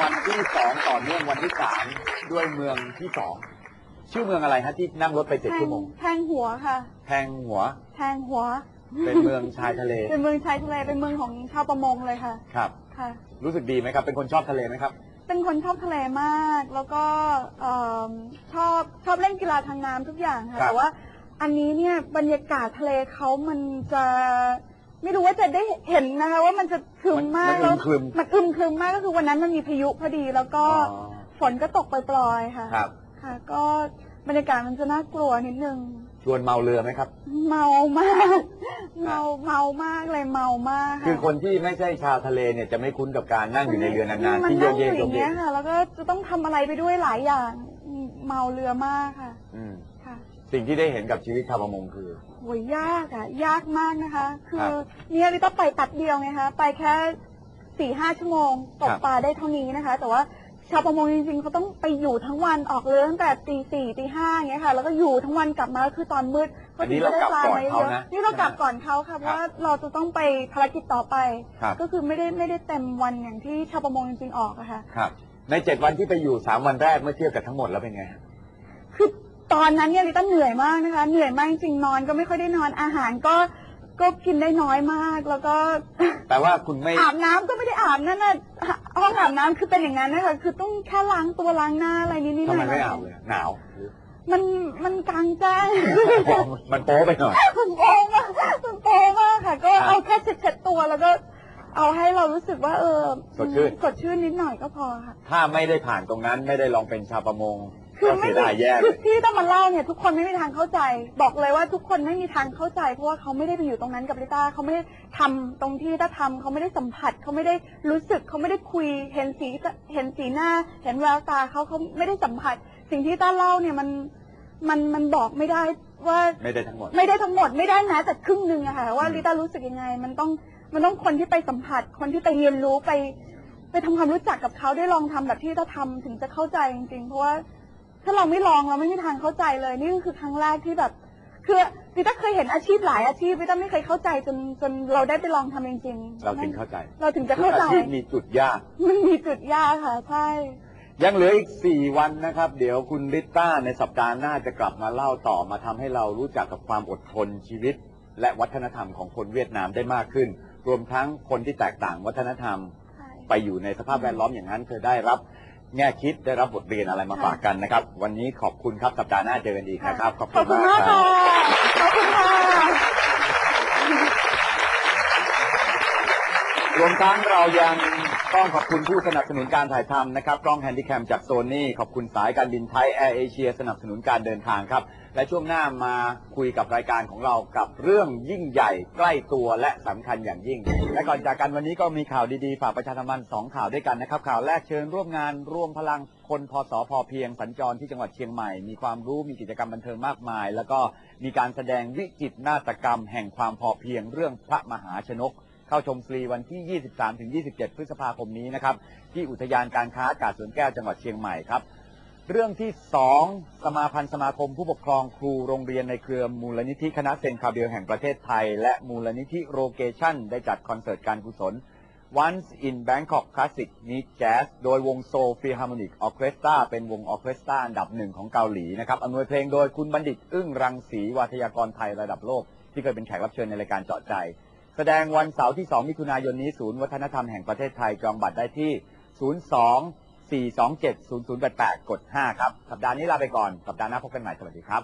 วันที่สองต่อเนื่องวันที่สามด้วยเมืองที่สองชื่อเมืองอะไรฮะที่นั่งรถไปเจ็ดแทชั่งวโมงแทงหัวค่ะแพงหัว แทงหัว เป็นเมืองชายทะเล เป็นเมืองชายทะเลเป็นเมืองของชาวประมงเลยค่ะ ครับ ค่ะ รู้สึกดีไหมครับ เป็นคนชอบทะเลไหมครับ เป็นคนชอบทะเลมาก แล้วก็เอิ่มชอบชอบเล่นกีฬาทางน้ำทุกอย่างค่ะครับแต่ว่า อันนี้เนี่ยบรรยากาศทะเลเขามันจะ ไม่รู้ว่าจะได้เห็นนะคะว่ามันจะครึมมากมันแล้วครึม มันอึมครึมมากก็คือวันนั้นมันมีพายุพอดีแล้วก็อ๋อฝนก็ตกปล่อยๆค่ะ ครับ ค่ะ ก็บรรยากาศมันจะน่ากลัวนิดนึง ชวนเมาเรือไหมครับ เมามาก เมาเมามากเลยเมามากะคือคนที่ไม่ใช่ชาวทะเลเนี่ยจะไม่คุ้นกับการนั่งอยู่ในเรือนานๆมัที่โยนั่กงเยอกยู่โยอกย่างเยเงี้กยค่ะ แล้วก็จะต้องทำอะไรไปด้วยหลายอย่างอืมเมาเรือมากค่ะ อืม ค่ะ สิ่งที่ได้เห็นกับชีวิตชาวประมงคือโหยยากอะยากมากนะคะ คืครัอบเนี่ยลิต้าไปตัดเดียวไงคะไปแค่สี่ห้าชั่วโมงตกครับ ปลาได้เท่านี้นะคะ แต่ว่าชาวประมงจริงๆเขาต้องไปอยู่ทั้งวันออกเรือตั้งแต่ตีสี่ตีห้าอย่างเงี้ยค่ะ แล้วก็อยู่ทั้งวันกลับมาก็คือตอนมืดอันนี้เรากลับก่อนเขานะนี่เรากลับก่อนเขาค่ะเพราะว่าเราจะต้องไปภารกิจต่อไป ครับ ก็คือไม่ได้ไม่ได้เต็มวันอย่างที่ชาวประมงจริงๆออกอะค่ะ ครับ ในเจ็ดวันที่ไปอยู่สามวันแรกเมื่อเทียบกับทั้งหมดแล้วเป็นไงฮะ คือ ตอนนั้นเนี่ยลิต้าเหนื่อยมากนะคะ เหนื่อยมากจริงๆนอนก็ไม่ค่อยได้นอนอาหารก็ก็กินได้น้อยมาก แล้วก็แปลว่าคุณไม่ อาบน้ำก็ไม่ได้อาบนั่นน่ะห้องอาบน้ำคือเป็นอย่างนั้นนะคะคือต้องแค่ล้างตัวล้างหน้าอะไรนิดๆหทำน่ไมอยๆไม่อาบเลยหนาวมันมันกลางแจ้ง มันโป๊ไปหน่อยมันโป๊มากมันโป๊มากค่ะ ก็ครับเอาแค่เช็ดๆตัวแล้วก็ เอาให้เรารู้สึกว่าเออสดชื่น สดชื่นนิดหน่อยก็พอค่ะ ถ้าไม่ได้ผ่านตรงนั้นไม่ได้ลองเป็นชาวประมง คือก็ไม่เสียมีดายแย่เลคือยที่ต้องมาเล่าเนี่ย ทุกคนไม่มีทางเข้าใจ บอกเลยว่าทุกคนไม่มีทางเข้าใจ เพราะว่าเขาไม่ได้ไปอยู่ตรงนั้นกับลิต้าเขาไม่ได้ทำตรงที่ลิต้าทำเขาไม่ได้สัมผัสเขาไม่ได้รู้สึกเขาไม่ได้คุยเห็นสีเห็นสีหน้า เห็นแววตาเขาเขาไม่ได้สัมผัส สิ่งที่ต้าเล่าเนี่ยมันมันมันบอกไม่ได้ว่าไม่ได้ทั้งหมด ไม่ได้ทั้งหมดไม่ได้แม้แต่ครึ่งหนึ่งอะค่ะว่าลิต้ารู้สึกยังไง มันต้องมันต้องคนที่ไปสัมผัส คนที่ไปเรียนรู้ไป ไปทำความรู้จักกับเขาได้ลองทำแบบที่ลิต้าทำถึงจะเข้าใจจริงๆเพราะว่า ถ้าเราไม่ลองเราไม่มีทางเข้าใจเลย นี่ก็คือครั้งแรกที่แบบ คือลิต้าเคยเห็นอาชีพหลายอาชีพลิต้าไม่เคยเข้าใจจนจนเราได้ไปลองทำจริงๆเราถึงเข้าใจเราถึงจะทุกเข้าอาใจ ชีพมีจุดยาก มันมีจุดยากค่ะ ใช่ ยังเหลืออีก 4 วันนะครับ เดี๋ยวคุณริต้าในสัปดาห์หน้าจะกลับมาเล่าต่อมาทำให้เรารู้จักกับความอดทนชีวิต และวัฒนธรรมของคนเวียดนามได้มากขึ้น รวมทั้งคนที่แตกต่างวัฒนธรรม ใช่ ไปอยู่ในสภาพแวดล้อมอย่างนั้นเธอได้รับ แง่คิดได้รับบทเรียนอะไรมาฝากกันนะครับ วันนี้ขอบคุณครับสัปดาห์หน้าเจอกันอีกนะครับ ขอบขอบคุคุณณมามากกครัค่ะบขอบคุณค่ะรวมทั้งเรายัง ต้องขอบคุณผู้สนับสนุนการถ่ายทำนะครับกล้องแฮนดิแคมจากโซนี่ขอบคุณสายการบินไทยแอร์เอเชียสนับสนุนการเดินทางครับ และช่วงหน้ามาคุยกับรายการของเรากับเรื่องยิ่งใหญ่ใกล้ตัวและสำคัญอย่างยิ่ง และก่อนจากกันวันนี้ก็มีข่าวดีๆ ฝากประชาสัมพันธ์สองข่าวด้วยกันนะครับ ข่าวแรกเชิญร่วมงานร่วมพลังคนพศพอเพียงสัญจรที่จังหวัดเชียงใหม่ มีความรู้มีกิจกรรมบันเทิงมากมาย แล้วก็มีการแสดงวิจิตรนาฏกรรมแห่งความพอเพียงเรื่องพระมหาชนก เข้าชมฟรีวันที่ 23-27 พฤษภาคมนี้นะครับ ที่อุทยานการค้าอากาศสวนแก้วจังหวัดเชียงใหม่ครับ เรื่องที่ 2 สมาพันธ์สมาคมผู้ปกครองครูโรงเรียนในเครือมูลนิธิคณะเซนคาเบียลแห่งประเทศไทย และมูลนิธิโรเกชั่น ได้จัดคอนเสิร์ตการกุศล Once in Bangkok Classic Meet Jazz โดยวงโซฟิฮาร์โมนิกออเคสตราเป็นวงออเคสตราอันดับหนึ่งของเกาหลีนะครับอำนวยเพลงโดยคุณบัณฑิต อึ้งรังสีวาทยากรไทยระดับโลก ที่เคยเป็นแขกรับเชิญในรายการเจาะใจ แสดงวันเสาร์ที่ 2 มิถุนายนนี้ศูนย์วัฒนธรรมแห่งประเทศไทยจองบัตรได้ที่ 02 427 0088 กด 5 ครับ สัปดาห์นี้ลาไปก่อน สัปดาห์หน้าพบกันใหม่ สวัสดีครับ